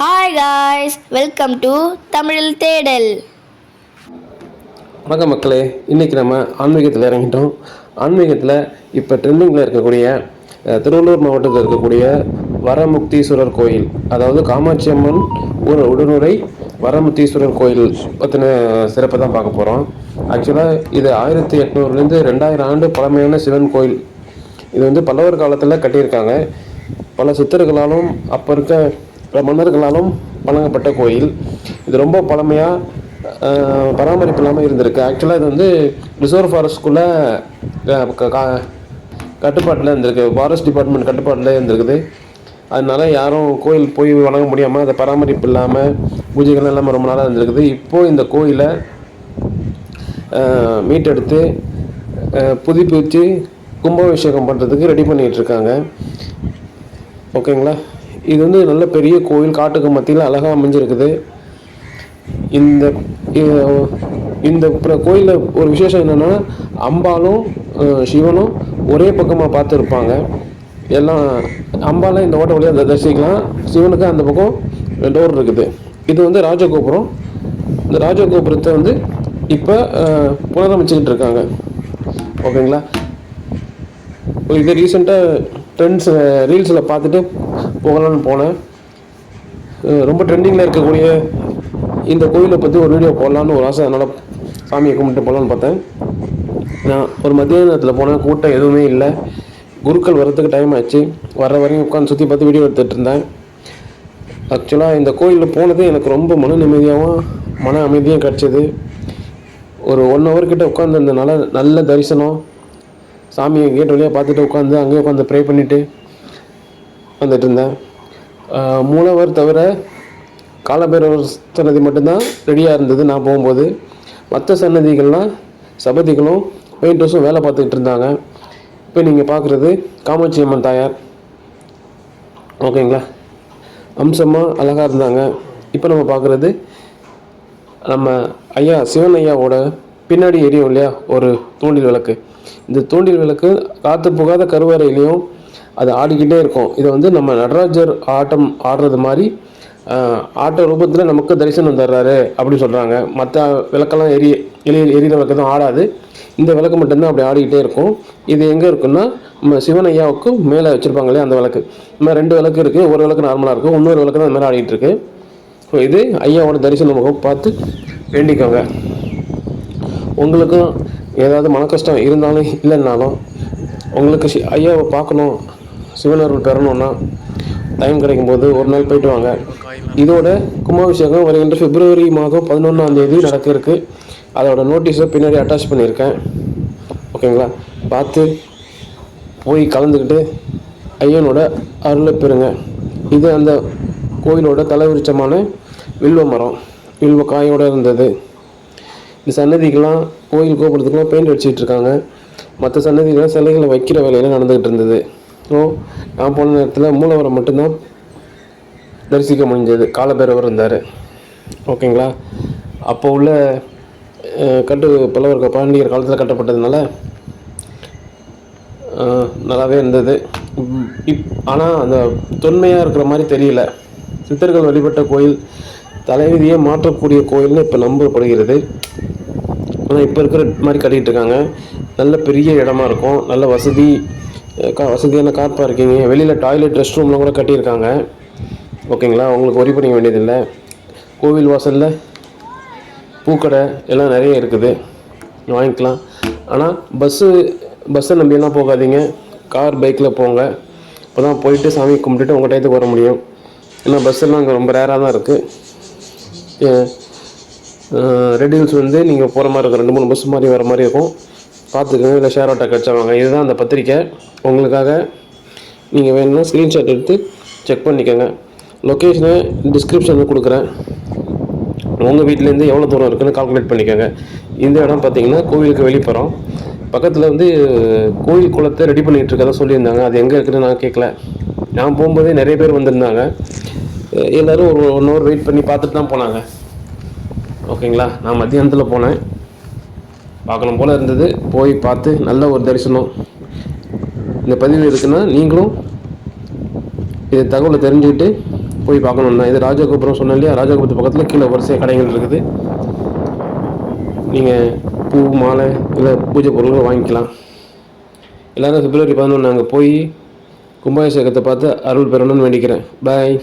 Hi guys welcome to தமிழில் தேடல் வணக்கம் மக்களே இன்றைக்கி நம்ம ஆன்மீகத்தில் இறங்கிட்டோம். ஆன்மீகத்தில் இப்போ ட்ரெண்டிங்கில் இருக்கக்கூடிய திருவள்ளூர் மாவட்டத்தில் இருக்கக்கூடிய வரமுக்தீஸ்வரர் கோயில் அதாவது காமாட்சி அம்மன் ஒரு உடனுரை வரமுக்தீஸ்வரர் கோயில் பற்றின சிறப்பை தான் பார்க்க போகிறோம் ஆக்சுவலாக இது ஆயிரத்தி எட்நூறுலேருந்து ரெண்டாயிரம் ஆண்டு பழமையான சிவன் கோயில். இது வந்து பல்லவர் காலத்தில் கட்டியிருக்காங்க. பல சித்தர்களாலும் அப்போ இருக்க மன்னர்களாலும் வழங்கப்பட்ட கோயில். இது ரொம்ப பழமையாக பராமரிப்பு இல்லாமல் இருந்திருக்கு. ஆக்சுவலாக இது வந்து ரிசர்வ் ஃபாரஸ்ட்குள்ளே கட்டுப்பாட்டில் இருந்திருக்கு. ஃபாரஸ்ட் டிபார்ட்மெண்ட் கட்டுப்பாட்டில் இருந்திருக்குது. அதனால யாரும் கோயில் போய் வணங்க முடியாமல் அதை பராமரிப்பு இல்லாமல் பூஜைகள் இல்லாமல் ரொம்ப நாளாக இருந்திருக்குது. இப்போது இந்த கோயிலை மீட்டெடுத்து புதுப்பித்து புதுப்பிச்சு கும்பாபிஷேகம் பண்ணுறதுக்கு ரெடி பண்ணிகிட்ருக்காங்க இருக்காங்க. ஓகேங்களா இது வந்து நல்ல பெரிய கோயில் காட்டுக்கு மத்தியில் அழகாக அமைஞ்சிருக்குது. இந்த இந்த கோயிலில் ஒரு விசேஷம் என்னென்னா அம்பாலும் சிவனும் ஒரே பக்கமாக பார்த்துருப்பாங்க. எல்லாம் அம்பாலாம் இந்த ஓட்ட வழியாக தரிசிக்கலாம். சிவனுக்கு அந்த பக்கம் டோர் இருக்குது. இது வந்து ராஜகோபுரம். இந்த ராஜகோபுரத்தை வந்து இப்போ புனரமைச்சிக்கிட்டு இருக்காங்க. ஓகேங்களா? இது ரீசெண்டாக ட்ரெண்ட்ஸ் ரீல்ஸில் பார்த்துட்டு போகலான்னு போனேன். ரொம்ப ட்ரெண்டிங்கில் இருக்கக்கூடிய இந்த கோயிலை பற்றி ஒரு வீடியோ போடலான்னு ஒரு ஆசை. அதனால் சாமியை கும்பிட்டு போகலான்னு பார்த்தேன். நான் ஒரு மத்தியான நேரத்தில் போனேன். கூட்டம் எதுவுமே இல்லை. குருக்கள் வர்றதுக்கு டைம் ஆச்சு. வர வரையும் உட்காந்து சுற்றி பார்த்து வீடியோ எடுத்துகிட்டு இருந்தேன். ஆக்சுவலாக இந்த கோயிலில் போனது எனக்கு ரொம்ப மன நிம்மதியாகவும் மன அமைதியும் கிடச்சிது. ஒரு ஒன் ஹவர் கிட்ட உட்காந்துருந்தனால நல்ல தரிசனம். சாமியை கேட் வழியாக பார்த்துட்டு உட்காந்து அங்கேயே உட்காந்து ப்ரே பண்ணிவிட்டு வந்துட்டு இருந்தேன் மூலவர் தவிர காலபைரவர் சன்னதி மட்டும்தான் ரெடியாக இருந்தது நான் போகும்போது. மற்ற சன்னதிகள்லாம் சபதிகளும் பெயிண்டர்ஸும் வேலை பார்த்துக்கிட்டு இருந்தாங்க. இப்போ நீங்கள் பார்க்குறது காமாட்சி அம்மன் தாயார். ஓகேங்களா? அம்சமாக அழகாக இருந்தாங்க. இப்போ நம்ம பார்க்குறது நம்ம ஐயா சிவன் ஐயாவோட பின்னாடி எரியும் இல்லையா? ஒரு தூண்டில் விளக்கு. இந்த தூண்டில் விளக்கு காற்று புகாத கருவறையிலையும் அது ஆடிக்கிட்டே இருக்கும். இதை வந்து நம்ம நடராஜர் ஆட்டம் ஆடுறது மாதிரி ஆட்ட ரூபத்தில் நமக்கு தரிசனம் தர்றாரு அப்படின்னு சொல்கிறாங்க மற்ற விளக்கெல்லாம் எரி எரிய எரியிற விளக்கு தான் ஆடாது. இந்த விளக்கு மட்டும்தான் அப்படி ஆடிக்கிட்டே இருக்கும். இது எங்கே இருக்குன்னா நம்ம சிவன் மேலே வச்சுருப்பாங்களே அந்த விளக்கு. இந்த ரெண்டு விளக்கு இருக்குது ஒரு விளக்கு நார்மலாக இருக்கும். இன்னொரு விளக்கு தான் அந்த மாதிரி ஆடிட்டு இருக்கு. ஸோ இது ஐயாவோட தரிசன முகம் பார்த்து வேண்டிக்கோங்க. உங்களுக்கும் ஏதாவது மன கஷ்டம் இருந்தாலும் இல்லைன்னாலும் உங்களுக்கு ஐயாவை பார்க்கணும். சிவனருள் பெறணும்னா டைம் கிடைக்கும்போது ஒரு நாள் போயிட்டு வாங்க. இதோட கும்பாபிஷேகம் வருகின்ற பிப்ரவரி மாதம் பதினொன்றாம் தேதி நடக்க இருக்கு அதோட நோட்டீஸை பின்னாடி அட்டாச் பண்ணியிருக்கேன். ஓகேங்களா பார்த்து போய் கலந்துக்கிட்டு ஐயனோட அருளை பெறுங்க. இது அந்த கோயிலோட தலைவிருச்சமான வில்வ மரம். வில்வ காயோட இருந்தது. இந்த சன்னதிக்கெல்லாம் கோயில் கோபுரத்துக்கெல்லாம் பெயிண்ட் அடிச்சிட்டு இருக்காங்க. மற்ற சன்னதிகளாம் சிலைகளை வைக்கிற வேலையெல்லாம் நடந்துகிட்டு இருந்தது. ஸோ நான் போன நேரத்தில் மூலவரை மட்டும்தான் தரிசிக்க முடிஞ்சது. காலபைரவர் இருந்தார். ஓகேங்களா? அப்போ உள்ள கட்டு பல்லவர் பாண்டியர் காலத்தில் கட்டப்பட்டதுனால நல்லாவே இருந்தது. இப் ஆனால் அந்த தொன்மையாக இருக்கிற மாதிரி தெரியல. சித்தர்கள் வழிபட்ட கோயில் தலைவிதியை மாற்றக்கூடிய கோயில்னு இப்போ நம்பப்படுகிறது. ஆனால் இப்போ இருக்கிற மாதிரி கட்டிகிட்டு இருக்காங்க. நல்ல பெரிய இடமா இருக்கும். நல்ல வசதி வசதியான கார் பார்க்கிங் வெளியில் டாய்லெட் ரெஸ்ட் ரூம்லாம் கூட கட்டியிருக்காங்க. ஓகேங்களா? உங்களுக்கு ஒரி பண்ணிக்க வேண்டியதில்லை. கோவில் வாசலில் பூக்கடை எல்லாம் நிறைய இருக்குது. வாங்கிக்கலாம். ஆனால் பஸ்ஸு பஸ்ஸை நம்பியெல்லாம் போகாதீங்க. கார் பைக்கில் போங்க. அப்போ தான் போயிட்டு சாமி கும்பிட்டுட்டு உங்கள் டயத்துக்கு வர முடியும். ஏன்னா பஸ்ஸெல்லாம் அங்கே ரொம்ப ரேராக தான் இருக்குது ரெட் ஹில்ஸ் வந்து நீங்கள் போகிற மாதிரி இருக்கும். ரெண்டு மூணு பஸ் மாதிரி வர மாதிரி இருக்கும். பார்த்துக்கோங்க. இல்லை ஷேர் ஆட்டோ கிடச்சவாங்க இதுதான் அந்த பத்திரிக்கை. உங்களுக்காக நீங்கள் வேணும்னா ஸ்க்ரீன்ஷாட் எடுத்து செக் பண்ணிக்கோங்க. லொக்கேஷனை டிஸ்கிரிப்ஷனில் கொடுக்குறேன். உங்கள் வீட்டிலேருந்து எவ்வளோ தூரம் இருக்குன்னு கால்குலேட் பண்ணிக்கோங்க. இந்த இடம் பார்த்தீங்கன்னா கோவிலுக்கு வெளிப்புறம். பக்கத்தில் வந்து கோயில் குளத்தை ரெடி பண்ணிகிட்டு இருக்கதா சொல்லியிருந்தாங்க. அது எங்கே இருக்குதுன்னு நான் கேட்கல நான் போகும்போதே நிறைய பேர் வந்திருந்தாங்க. எல்லோரும் ஒரு ஒன் ஹவர் வெயிட் பண்ணி பார்த்துட்டு தான் போனாங்க. ஓகேங்களா? நான் மத்தியானத்தில் போனேன். பார்க்கணும் போல் இருந்தது. போய் பார்த்து நல்ல ஒரு தரிசனம். இந்த பதிவு இருக்குன்னா நீங்களும் இது தகவலை தெரிஞ்சுக்கிட்டு போய் பார்க்கணும் தான். இது ராஜகோபுரம் சொன்னேன் இல்லையா? ராஜகோபுரத்து பக்கத்தில் கீழே வரிசை கடைகள் இருக்குது. நீங்கள் பூ மாலை இல்லை பூஜை பொருள்கள் வாங்கிக்கலாம். எல்லோரும் பிப்ரவரி பதினொன்று நாங்கள் போய் கும்பாபிஷேகத்தை பார்த்து அருள் பெறணும்னு வேண்டிக்கிறேன். பாய்